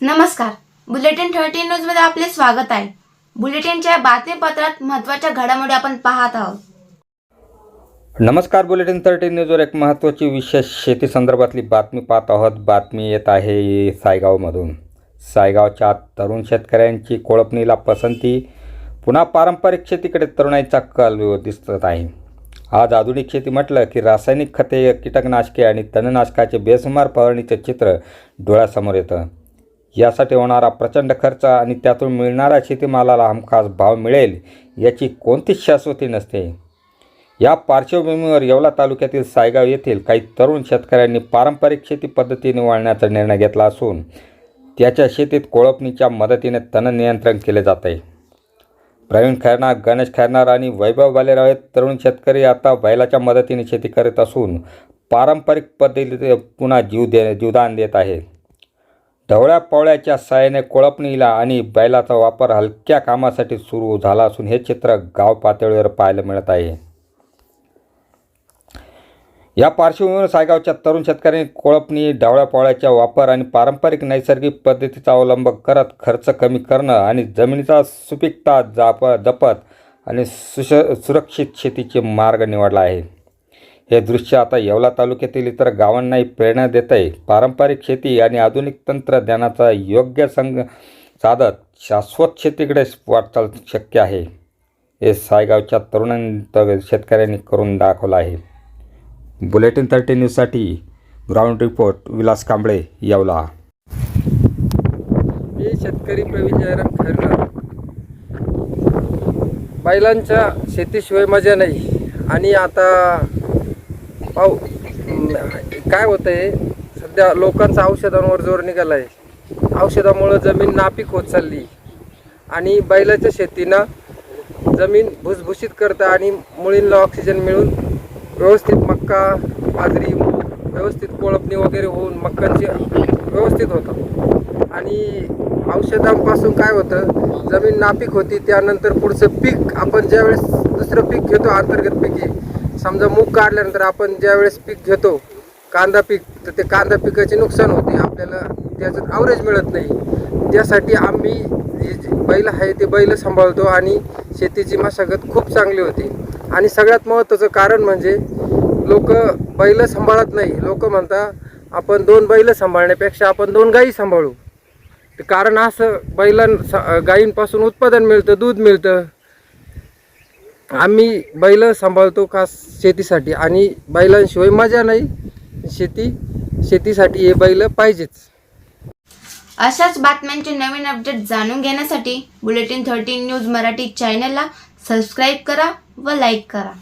नमस्कार. Bulletin thirteen न्यूजमध्ये आपले स्वागत आहे. बुलेटिनच्या बातमीपत्रात महत्त्वाच्या घडामोडी आपण पाहत आहोत. नमस्कार बुलेटिन थर्टीन न्यूजवर एक महत्त्वाची विशेष शेती संदर्भातली बातमी पाहत आहोत. बातमी येत आहे सायगावमधून. सायगावच्या तरुण शेतकऱ्यांची कोळपणीला पसंती पुन्हा पारंपरिक शेतीकडे तरुणाईचा कल दिसत आहे. आज आधुनिक शेती म्हटलं की रासायनिक खते कीटकनाशके आणि तणनाशकाचे बेसुमार फवारणीचं चित्र डोळ्यासमोर येतं. यासाठी होणारा प्रचंड खर्च आणि त्यातून मिळणाऱ्या शेतीमालाला हमखास भाव मिळेल याची कोणतीच शाश्वती नसते. या पार्श्वभूमीवर येवला तालुक्यातील सायगाव येथील काही तरुण शेतकऱ्यांनी पारंपरिक शेती पद्धतीने वाळण्याचा निर्णय घेतला असून त्याच्या शेतीत कोळपणीच्या मदतीने तण नियंत्रण केले जात. आहे प्रवीण खैरनार गणेश खैरनार आणि वैभव बालेराव हे तरुण शेतकरी आता बैलाच्या मदतीने शेती करत असून पारंपरिक पद्धतीने पुन्हा जीव दे जीवदान देत आहेत ढवळ्या पवळ्याच्या साहाय्याने कोळपणीला आणि बैलाचा वापर हलक्या कामासाठी सुरू झाला असून हे चित्र गाव पातळीवर पाहायला मिळत आहे. या पार्श्वभूमीवर सायगावच्या तरुण शेतकऱ्यांनी कोळपणी ढवळ्या पवळ्याचा वापर आणि पारंपरिक नैसर्गिक पद्धतीचा अवलंब करत खर्च कमी करणं आणि जमिनीचा सुपीकता जाप जपत आणि सुश सुरक्षित शेतीचे मार्ग निवडला आहे. हे दृश्य आता येवला तालुक्यातील इतर गावांनाही प्रेरणा देत आहे. पारंपरिक शेती आणि आधुनिक तंत्रज्ञानाचा योग्य संग साधत शाश्वत शेतीकडे वाटचाल शक्य आहे. हे सायगावच्या तरुणांनी शेतकऱ्यांनी करून दाखवलं आहे. बुलेटिन थर्टी न्यूजसाठी ग्राउंड रिपोर्ट विलास कांबळे येवला. मी शेतकरी प्रवीण जयराम खैरनार बैलांच्या शेतीशिवाय मजा नाही. आणि आता पाऊ काय होतं आहे सध्या लोकांचा औषधांवर जोर निघाला आहे औषधामुळं जमीन नापीक होत चालली. आणि बैलाच्या शेतीनं जमीन भुसभुशीत करतं आणि मुळींना ऑक्सिजन मिळून व्यवस्थित मक्का बाजरी व्यवस्थित कोळपणी वगैरे होऊन मक्कांची व्यवस्थित होतं. आणि औषधांपासून काय होतं जमीन नापीक होती त्यानंतर पुढचं पीक आपण ज्यावेळेस दुसरं पीक घेतो अंतर्गत पिके समजा मूग काढल्यानंतर आपण ज्यावेळेस पीक घेतो कांदा पीक तर ते कांदा पिकाचे नुकसान होते. आपल्याला त्याचं आवरेज मिळत नाही. त्यासाठी आम्ही जे बैल आहे ते बैल सांभाळतो आणि शेतीची मशागत खूप चांगली होती. आणि सगळ्यात महत्त्वाचं कारण म्हणजे लोक बैल सांभाळत नाही. लोक म्हणता आपण दोन बैल सांभाळण्यापेक्षा आपण दोन गायी सांभाळू. कारण असं बैलां स- गायींपासून उत्पादन मिळतं दूध मिळतं. आम्ही बैल सांभाळतो खास शेतीसाठी? आणि बैलांशिवाय मजा नाही. शेती शेतीसाठी हे बैल पाहिजेच. अशाच बातम्यांचे नवीन अपडेट जाणून घेण्यासाठी बुलेटिन थर्टीन न्यूज मराठी चॅनलला सबस्क्राईब करा व लाईक करा.